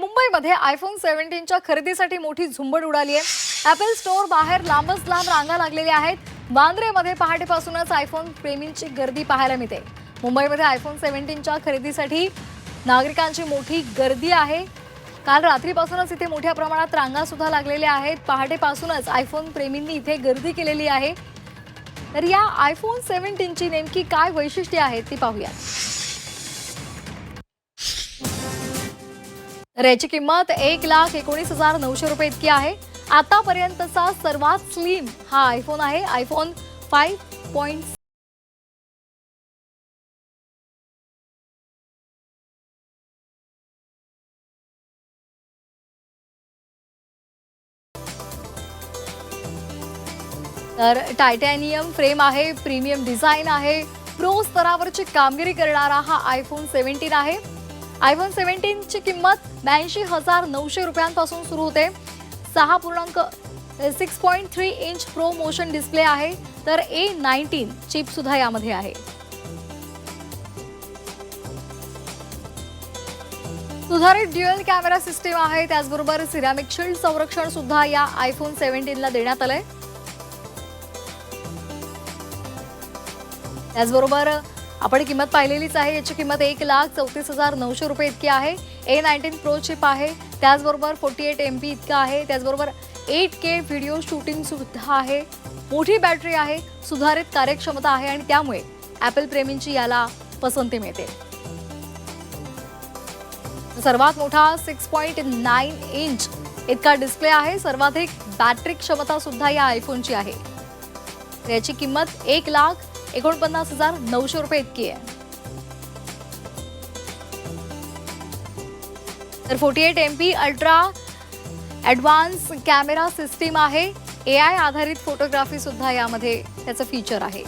मुंबईमध्ये आयफोन सेव्हन्टीनच्या खरेदीसाठी मोठी झुंबड उडाली आहे. ॲपल स्टोअर बाहेर लांबच लांब रांगा लागलेल्या आहेत. वांद्रेमध्ये पहाटेपासूनच आयफोन प्रेमींची गर्दी पाहायला मिळते. मुंबईमध्ये आयफोन सेव्हन्टीनच्या खरेदीसाठी नागरिकांची मोठी गर्दी आहे. काल रात्रीपासूनच इथे मोठ्या प्रमाणात रांगा सुद्धा लागलेल्या आहेत. पहाटेपासूनच आयफोन प्रेमींनी इथे गर्दी केलेली आहे. तर या आयफोन सेव्हन्टीनची नेमकी काय वैशिष्ट्ये आहेत ती पाहूयात. याची किंमत एक लाख एकोणीस हजार नऊशे रुपये इतकी आहे. आतापर्यंतचा सर्वात स्लिम हा आयफोन आहे. आयफोन फाईव्ह पॉईंट तर टायटॅनियम फ्रेम आहे प्रीमियम डिझाईन आहे. प्रो स्तरावरची कामगिरी करणारा हा आयफोन सेव्हन्टीन आहे. आयफोन सेव्हन्टीनची किंमत ब्याऐंशी हजार नऊशे रुपयांपासून सुरू होते. सहा पूर्णांक six point three inch pro motion display आहे तर ए नाईन्टीन चिप सुद्धा यामध्ये आहे. सुधारित ड्युअल कॅमेरा सिस्टीम आहे त्याचबरोबर सिरामिक शिल्ड संरक्षण सुद्धा या आयफोन सेव्हन्टीनला देण्यात आलंय. त्याचबरोबर आपण किंमत पाहिलेलीच आहे. याची किंमत एक लाख चौतीस हजार नऊशे रुपये इतकी आहे. ए नाईन्टीन प्रो चिप आहे. त्याचबरोबर फोर्टी एट एम पी इतकं आहे. त्याचबरोबर एट के व्हिडिओ शूटिंग सुद्धा आहे. मोठी बॅटरी आहे. सुधारित कार्यक्षमता आहे आणि त्यामुळे ॲपल प्रेमींची याला पसंती मिळते. सर्वात मोठा सिक्स पॉईंट नाईन इंच इतका डिस्प्ले आहे. सर्वाधिक बॅटरी क्षमता सुद्धा या आयफोनची आहे. याची किंमत एक लाख एकोणपन्नास हजार नऊशे रुपये इतकी आहे. तर forty eight M P ultra advance camera system आहे. ए आय आधारित फोटोग्राफी सुद्धा यामध्ये त्याचं फीचर आहे.